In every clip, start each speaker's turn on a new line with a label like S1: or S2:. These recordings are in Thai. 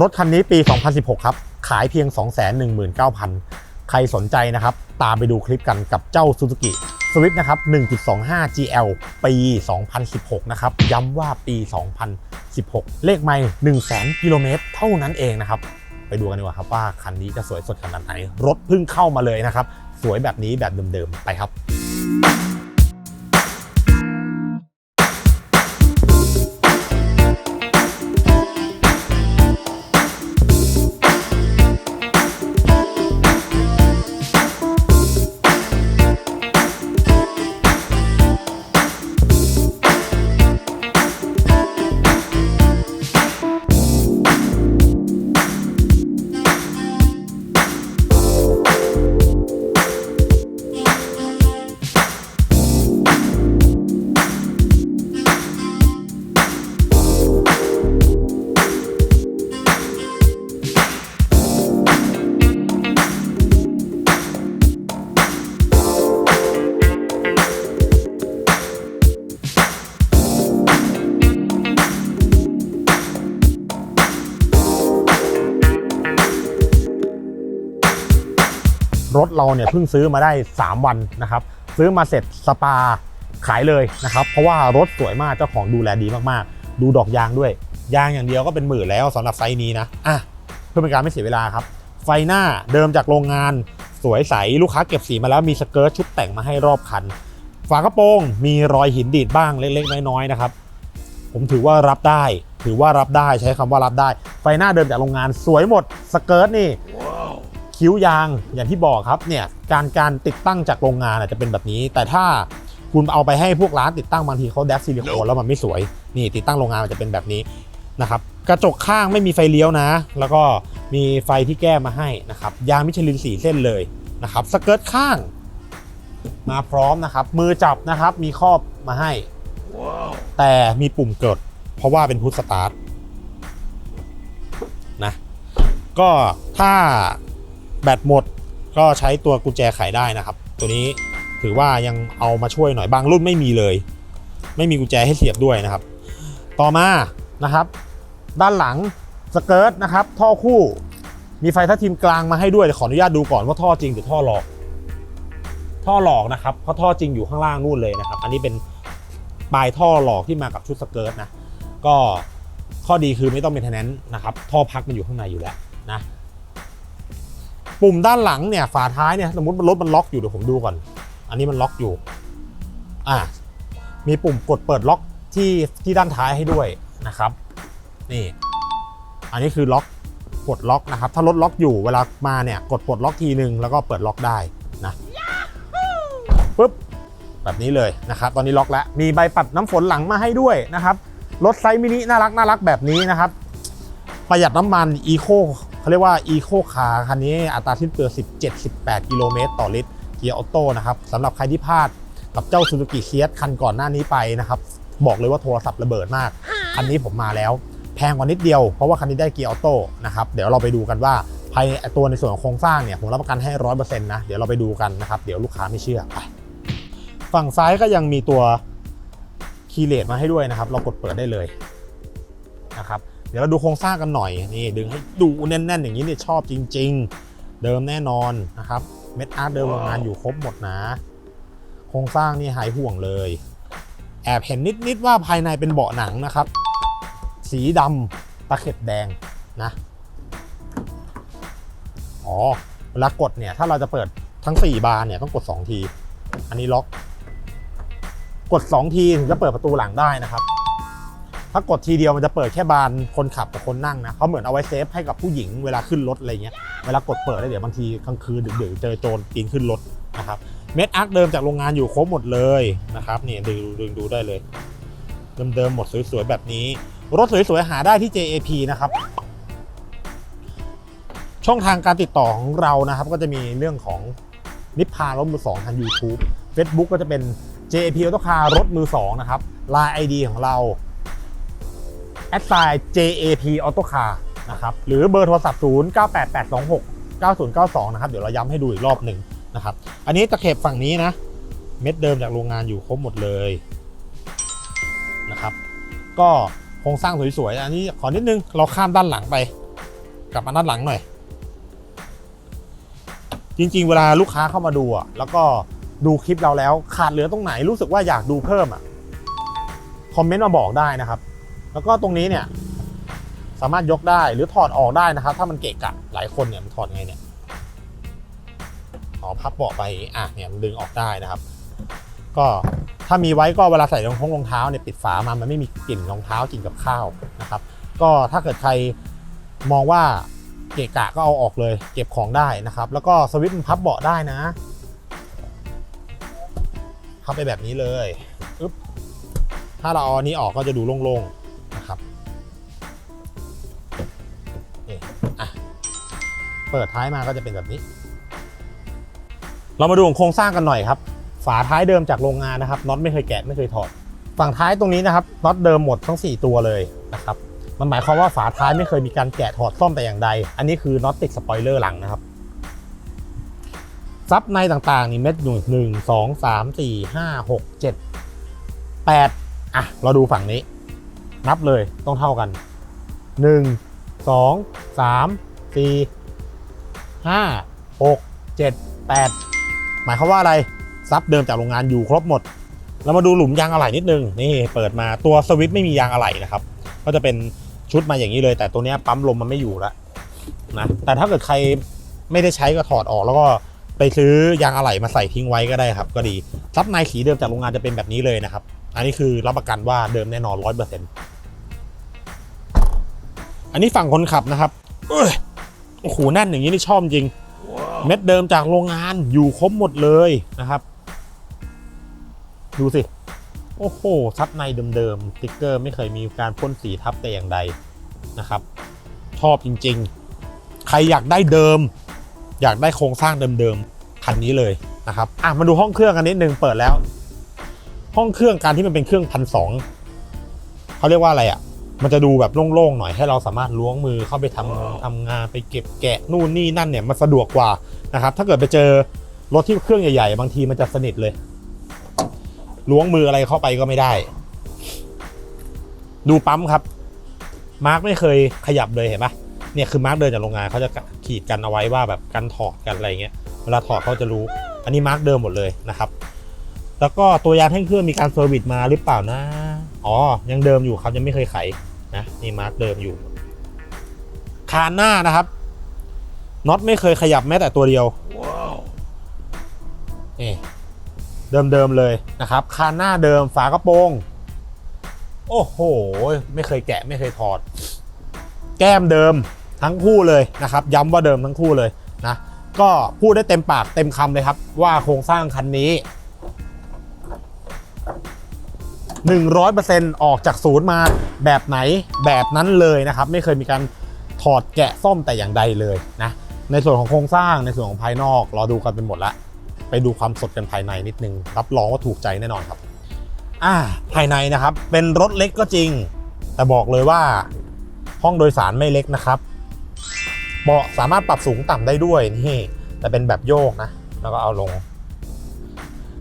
S1: รถคันนี้ปี 2016 ครับ ขายเพียง 219,000 ใครสนใจนะครับ ตามไปดูคลิปกันกับเจ้า Suzuki Swift นะครับ 1.25 GL ปี 2016 นะครับ ย้ำว่าปี 2016 เลขไม่100,000 กิโลเมตรเท่านั้นเองนะครับ ไปดูกันดีกว่าครับว่าคันนี้จะสวยสดขนาดไหน รถเพิ่งเข้ามาเลยนะครับ สวยแบบนี้แบบเดิมๆ ไปครับ รถเราเนี่ยเพิ่งซื้อมาได้ 3 วันนะครับ ซื้อมาเสร็จสปาขายเลยนะครับ เพราะว่ารถสวยมากเจ้าของดูแลดีมากๆ ดูดอกยางด้วย ยางอย่างเดียวก็เป็นหมื่นแล้วสำหรับไซส์นี้นะอะเพื่อเป็นการไม่เสียเวลาครับ ไฟหน้าเดิมจากโรงงานสวยใสลูกค้าเก็บสีมาแล้วมีสเกิร์ตชุดแต่งมาให้รอบคัน ฝากระโปรงมีรอยหินดีดบ้างเล็กๆน้อยๆนะครับ ผมถือว่ารับได้ ถือว่ารับได้ใช้คำว่ารับได้ ไฟหน้าเดิมจากโรงงานสวยหมดสเกิร์ตนี่ คิ้วยางอย่างที่บอกครับเนี่ยการการติดตั้งจากโรงงานอาจจะเป็นแบบนี้ แต่ถ้าคุณเอาไปให้พวกร้านติดตั้งบางทีเขาแดกซิลิโคนแล้วมันไม่สวยนี่ติดตั้งโรงงานมันจะเป็นแบบนี้นะครับกระจกข้างไม่มีไฟเลี้ยวนะ แล้วก็มีไฟที่แก้มาให้นะครับยางมิชลินสีเส้นเลยนะครับสเกิร์ตข้าง มาพร้อมนะครับ มือจับนะครับมีครอบมาให้แต่มีปุ่มกดเพราะว่าเป็นพุทสตาร์ทนะก็ถ้า แบตหมดก็ใช้ตัวกุญแจไขได้นะครับ ตัวนี้ถือว่ายังเอามาช่วยหน่อยบางรุ่นไม่มีเลย ไม่มีกุญแจให้เสียบด้วยนะครับ ต่อมานะครับ ด้านหลังสเกิร์ตนะครับ ท่อคู่มีไฟทัชทิมกลางมาให้ด้วยแต่ขออนุญาตดูก่อนว่าท่อจริงหรือท่อหลอก ท่อหลอกนะครับเพราะท่อจริงอยู่ข้างล่างนู่นเลยนะครับ อันนี้เป็นปลายท่อหลอกที่มากับชุดสเกิร์ตนะก็ข้อดีคือไม่ต้องเป็นแทนแนนนะครับ ท่อพักมันอยู่ข้างในอยู่แล้วนะ ปุ่มด้านหลังเนี่ยฝาท้ายเนี่ยสมมติรถมันล็อกอยู่เดี๋ยวผมดูก่อน อันนี้มันล็อกอยู่อ่ามีปุ่มกดเปิดล็อกที่ที่ด้านท้ายให้ด้วยนะครับนี่อันนี้คือล็อกปลดล็อกนะครับ ถ้ารถล็อกอยู่เวลามาเนี่ยกดปลดล็อกทีนึงแล้วก็เปิดล็อกได้นะปุ๊บแบบนี้เลยนะครับตอนนี้ล็อกแล้วมีใบปัดน้ำฝนหลังมาให้ด้วยนะครับรถไซส์มินิน่ารักน่ารักแบบนี้นะครับ ประหยัดน้ำมันอีโค เขาเรียกว่าอีโคคาร์คันนี้อัตราสิ้นเปลือง17-18 กิโลเมตรต่อลิตรเกียร์ออโต้นะครับสำหรับใครที่พลาดกับเจ้า Suzuki เคียคันก่อนหน้านี้ไปนะครับ บอกเลยว่าโทรศัพท์ระเบิดมาก คันนี้ผมมาแล้ว แพงกว่านิดเดียวเพราะว่าคันนี้ได้เกียร์ออโต้นะครับเดี๋ยวเราไปดูกันว่าภายตัวในส่วนของโครงสร้างเนี่ยผมรับประกันให้ร้อยเปอร์เซ็นต์นะเดี๋ยวเราไปดูกันนะครับเดี๋ยวลูกค้าไม่เชื่อไปฝั่งซ้ายก็ยังมีตัวคีย์เลสมาให้ด้วยนะครับ เรากดเปิดได้เลยนะครับ เดี๋ยวเราดูโครงสร้างกันหน่อยนี่ดึงให้ดูแน่นๆ อย่างนี้เนี่ยชอบจริง ๆ เดิมแน่นอนนะครับเม็ดอาร์ตเดิมโรงงานอยู่ครบหมดนะ โครงสร้างนี่หายห่วงเลย แอบเห็นนิดๆว่าภายในเป็นเบาะหนังนะครับ สีดำตะเข็บแดงนะอ๋อเวลากดเนี่ยถ้าเราจะเปิดทั้ง 4 บานเนี่ยต้องกด 2 ที อันนี้ล็อก กด 2 ทีถึงจะเปิดประตูหลังได้นะครับ ถ้ากดทีเดียวมันจะเปิดแค่บานคนขับกับคนนั่งนะเขาเหมือนเอาไว้เซฟให้กับผู้หญิงเวลาขึ้นรถอะไรเงี้ยเวลากดเปิดแล้วเดี๋ยวบางทีกลางคืนดึกๆเจอโจรปีนขึ้นรถนะครับเม็ดอาร์คเดิมจากโรงงานอยู่ครบหมดเลยนะครับนี่ดึงดึงดูได้เลย เดิมๆหมดสวยๆแบบนี้ รถสวยๆหาได้ที่ JAP นะครับช่องทางการติดต่อของเรานะครับ ก็จะมีเรื่องของนิพพานรถมือสองทาง YouTube Facebook ก็จะเป็น JAP Auto Car รถมือสองนะครับ Line ID ของเรา แอดไซน์ JAP Auto Car นะครับหรือเบอร์โทรศัพท์ 0 9 8 8 2 6 9 0 9 2 นะครับ เดี๋ยวเราย้ำให้ดูอีกรอบหนึ่งนะครับ อันนี้ตะเข็บฝั่งนี้นะ เม็ดเดิมจากโรงงานอยู่ครบหมดเลยนะครับ ก็โครงสร้างสวยๆ อันนี้ขอนิดนึง เราข้ามด้านหลังไป กลับมาด้านหลังหน่อย จริงๆ เวลาลูกค้าเข้ามาดูอะแล้วก็ดูคลิปเราแล้วขาดเหลือตรงไหนรู้สึกว่าอยากดูเพิ่มอะคอมเมนต์มาบอกได้นะครับ แล้วก็ตรงนี้เนี่ยสามารถยกได้หรือถอดออกได้นะครับ ถ้ามันเกะกะหลายคนเนี่ยมันถอดไงเนี่ยอ๋อพับเบาะไปอะเนี่ยมันดึงออกได้นะครับ ก็ถ้ามีไว้ก็เวลาใส่รองท้องรองเท้าเนี่ยปิดฝามามันไม่มีกลิ่นรองเท้ากลิ่นกับข้าวนะครับ ก็ถ้าเกิดใครมองว่าเกะกะก็เอาออกเลย เก็บของได้นะครับ แล้วก็สวิตช์มันพับเบาะได้นะพับไปแบบนี้เลยอึ๊บถ้าเราเอาอันนี้ออกก็จะดูโล่งๆ เปิดท้ายมาก็จะเป็นแบบนี้ เรามาดูของโครงสร้างกันหน่อยครับ ฝาท้ายเดิมจากโรงงานนะครับน็อตไม่เคยแกะไม่เคยถอด ฝั่งท้ายตรงนี้นะครับน็อตเดิมหมดทั้ง 4 ตัวเลยนะครับ มันหมายความว่าฝาท้ายไม่เคยมีการแกะถอดซ่อมแต่อย่างใด อันนี้คือน็อตติดสปอยเลอร์หลังนะครับซับในต่างๆนี่เม็ดหนึ่งหนึ่งสองสามสี่ห้าหกเจ็ดแปดอะ เราดูฝั่งนี้ นับเลยต้องเท่ากันหนึ่งสองสามสี่ ห้าหกเจ็ดแปดหมายความว่าอะไรซับเดิมจากโรงงานอยู่ครบหมด เรามาดูหลุมยางอะไหล่นิดนึง นี่เปิดมาตัวสวิตช์ไม่มียางอะไหล่นะครับ ก็จะเป็นชุดมาอย่างนี้เลย แต่ตัวนี้ปั๊มลมมันไม่อยู่แล้วนะแต่ถ้าเกิดใครไม่ได้ใช้ก็ถอดออกแล้วก็ไปซื้อยางอะไหล่มาใส่ทิ้งไว้ก็ได้ครับ ก็ดีซับในสีเดิมจากโรงงานจะเป็นแบบนี้เลยนะครับ อันนี้คือรับประกันว่าเดิมแน่นอนร้อยเปอร์เซ็นต์อันนี้ฝั่งคนขับนะครับเอ้ย โอ้โหแน่นอย่างนี้นี่ชอบจริง เม็ดเดิมจากโรงงานอยู่ครบหมดเลยนะครับ ดูสิ โอ้โหซับในเดิมๆสติ๊กเกอร์ไม่เคยมีการพ่นสีทับแต่อย่างใดนะครับ ชอบจริง ๆ ใครอยากได้เดิม อยากได้โครงสร้างเดิมๆคันนี้เลยนะครับอะมาดูห้องเครื่องกันนิดนึงเปิดแล้ว ห้องเครื่องการที่มันเป็นเครื่องพันสองเขาเรียกว่าอะไรอะ มันจะดูแบบโล่งๆหน่อยให้เราสามารถล้วงมือเข้าไปทำงานทำงานไปเก็บแกะนู่นนี่นั่นเนี่ยมันสะดวกกว่านะครับ ถ้าเกิดไปเจอรถที่เครื่องใหญ่ๆ บางทีมันจะสนิทเลย ล้วงมืออะไรเข้าไปก็ไม่ได้ ดูปั๊มครับ มาร์กไม่เคยขยับเลยเห็นปะเนี่ยคือมาร์กเดินจากโรงงานเขาจะขีดกันเอาไว้ว่าแบบกันถอดกันอะไรเงี้ยเวลาถอดเขาจะรู้ อันนี้มาร์กเดิมหมดเลยนะครับ แล้วก็ตัวยางแท่งเครื่องมีการเซอร์วิสมาหรือเปล่านะ อ๋อ ยังเดิมอยู่ครับยังไม่เคยไข นะนี่มาร์กเดิมอยู่ คานหน้านะครับน็อตไม่เคยขยับแม้แต่ตัวเดียวนี่เดิมๆเลยนะครับ คานหน้าเดิมฝากระโปรง โอ้โห ไม่เคยแกะไม่เคยถอด แก้มเดิมทั้งคู่เลยนะครับ ย้ำว่าเดิมทั้งคู่เลยนะก็พูดได้เต็มปากเต็มคำเลยครับ ว่าโครงสร้างคันนี้ 100%ออกจากศูนย์มาแบบไหนแบบนั้นเลยนะครับ ไม่เคยมีการถอดแกะซ่อมแต่อย่างใดเลยนะ ในส่วนของโครงสร้างในส่วนของภายนอกเราดูกันเป็นหมดละ ไปดูความสดกันภายในนิดนึง รับรองว่าถูกใจแน่นอนครับ อ่า ภายในนะครับ เป็นรถเล็กก็จริง แต่บอกเลยว่า ห้องโดยสารไม่เล็กนะครับ เบาะสามารถปรับสูงต่ำได้ด้วยนี่แต่เป็นแบบโยกนะ แล้วก็เอาลง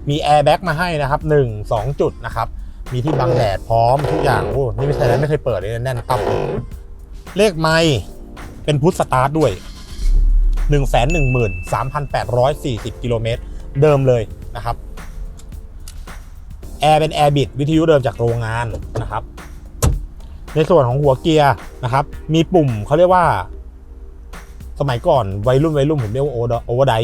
S1: มีแอร์แบ็กมาให้นะครับ 1 2 จุดนะครับ มีที่บังแดดพร้อมทุกอย่างโอ้นี่ไม่ใช่แล้วไม่เคยเปิดเลยแน่นตับเลขไม่เป็นพุทสตาร์ทด้วย 1 1 3 8 4 0 กิโลเมตร เดิมเลยนะครับ แอร์เป็นแอร์บิดวิทยุเดิมจากโรงงานนะครับ ในส่วนของหัวเกียร์นะครับ มีปุ่มเขาเรียกว่า สมัยก่อนวัยรุ่นวัยรุ่นผมเรียกว่าโอเวอร์ได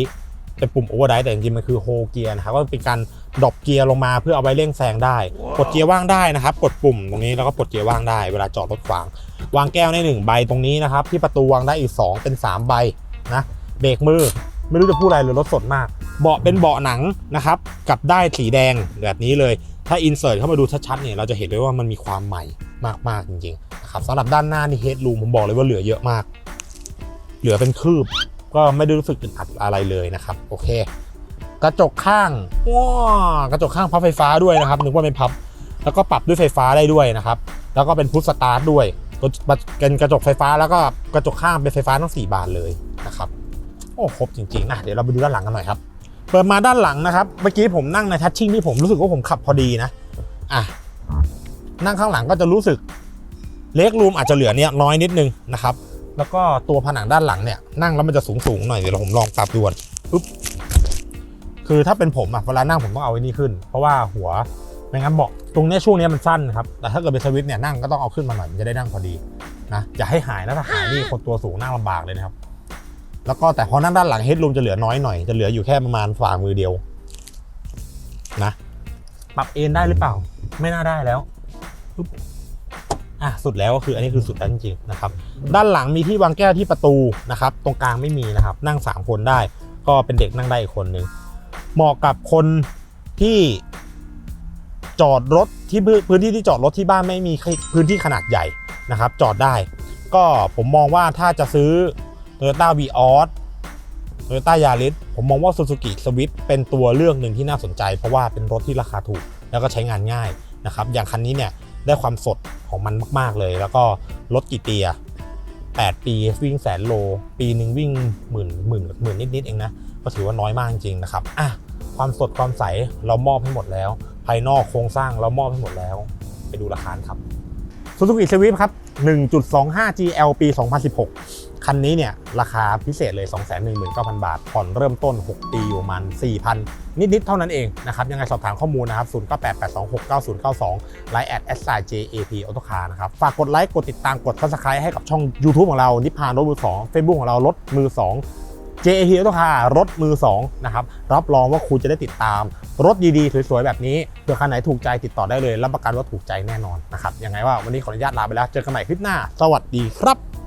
S1: เป็นปุ่มโอเวอร์ไดแต่จริงๆมันคือโฮเกียร์นะครับก็เป็นการ ดรอปเกียร์ลงมาเพื่อเอาไว้เร่งแซงได้ กดเกียร์ว่างได้นะครับ กดปุ่มตรงนี้แล้วก็กดเกียร์ว่างได้ เวลาจอดรถขวาง วางแก้วได้หนึ่งใบตรงนี้นะครับ ที่ประตูวางได้อีก 2 เป็น 3 ใบนะ เบรกมือไม่รู้จะพูดอะไรเลยรถสดมาก เบาะเป็นเบาะหนังนะครับกับได้ายสีแดงแบบนี้เลย ถ้าอินเสิร์ตเข้ามาดูชัดๆเนี่ยเราจะเห็นเลยว่ามันมีความใหม่มากๆจริงๆนะครับสำหรับด้านหน้านี่เฮดรูมผมบอกเลยว่าเหลือเยอะมาก เหลือเป็นคืบก็ไม่ได้รู้สึกอึดอัดอะไรเลยนะครับ โอเค กระจกข้างว้ากระจกข้างพับไฟฟ้าด้วยนะครับนึกว่าเป็นพับ แล้วก็ปรับด้วยไฟฟ้าได้ด้วยนะครับ แล้วก็เป็นพุทสตาร์ทด้วยเป็นกระจกไฟฟ้าแล้วก็กระจกข้างเป็นไฟฟ้าทั้ง4บานเลยนะครับโอ้ครบจริงๆอะเดี๋ยวเราไปดูด้านหลังกันหน่อยครับเปิดมาด้านหลังนะครับเมื่อกี้ผมนั่งในทัชชิ่งที่ผมรู้สึกว่าผมขับพอดีนะอะนั่งข้างหลังก็จะรู้สึกเล็กรูมอาจจะเหลือเนี่ยน้อยนิดนึงนะครับ แล้วก็ตัวผนังด้านหลังเนี่ยนั่งแล้วมันจะสูงสูงๆหน่อยเดี๋ยวผมลองปรับดูนปุ๊บ คือถ้าเป็นผมอะเวลานั่งผมต้องเอาไว้นี่ขึ้น เพราะว่าหัวไม่งั้นเบาะตรงเนี้ยช่วงเนี้ยมันสั้นครับแต่ถ้าเกิดเป็นสวิตช์เนี่ยนั่งก็ต้องเอาขึ้นมาหน่อยมันจะได้นั่งพอดีนะอย่าให้หายนะถ้าหายนี่คนตัวสูงนั่งลำบากเลยนะครับ แล้วก็แต่พอนั่งด้านหลังเฮดรูมจะเหลือน้อยหน่อยจะเหลืออยู่แค่ประมาณฝ่ามือเดียวนะปรับเอนได้หรือเปล่า ไม่น่าได้แล้วปุ๊บอะสุดแล้วก็คืออันนี้คือสุดแล้วจริงๆนะครับ ด้านหลังมีที่วางแก้วที่ประตูนะครับ ตรงกลางไม่มีนะครับ นั่ง 3 คนได้ ก็เป็นเด็กนั่งได้อีกคนหนึ่ง เหมาะกับคนที่จอดรถที่พื้นที่ที่จอดรถที่บ้านไม่มีพื้นที่ขนาดใหญ่นะครับ จอดได้ ก็ผมมองว่าถ้าจะซื้อ Toyota v ีออส Toyota Yaris ผมมองว่า Suzuki Swift เป็นตัวเลือกหนึ่งที่น่าสนใจ เพราะว่าเป็นรถที่ราคาถูก แล้วก็ใช้งานง่ายนะครับอย่างคันนี้เนี่ยได้ความสดของมันมาก ๆ เลย แล้วก็รถกี่เตีย 8 ปีวิ่งแสนโล ปีหนึ่งวิ่งหมื่นหมื่นหมื่นนิด ๆ เองนะ ก็ถือว่าน้อยมากจริง ๆ นะครับอะ ความสดความใสเรามอบให้หมดแล้ว ภายนอกโครงสร้างเรามอบให้หมดแล้ว ไปดูราคาครับ Suzuki Swift ครับ 1.25 GL ปี 2016 คันนี้เนี่ยราคาพิเศษเลย 219,000 บาท ผ่อนเริ่มต้น 6 ปีอยู่ประมัน 4,000 นิด ๆ เท่านั้นเองนะครับ ยังไงสอบถามข้อมูลนะครับ 0988269092 ไลน์แอด s i JAP Auto Car นะครับ ฝากกดไลค์ กดติดตาม กด Subscribe ให้กับช่อง YouTube ของเรา นิพพานรถมือ2 Facebook ของเรารถมือสอง JAP Auto Car รถมือ 2 นะครับ รับรองว่าคุณจะได้ติดตาม รถดีๆ สวยๆ แบบนี้เผื่อคันไหนถูกใจติดต่อได้เลย รับประกันว่าถูกใจแน่นอนนะครับยังไงว่าวันนี้ขออนุญาตลาไปแล้ว เจอกันใหม่คลิปหน้า สวัสดีครับ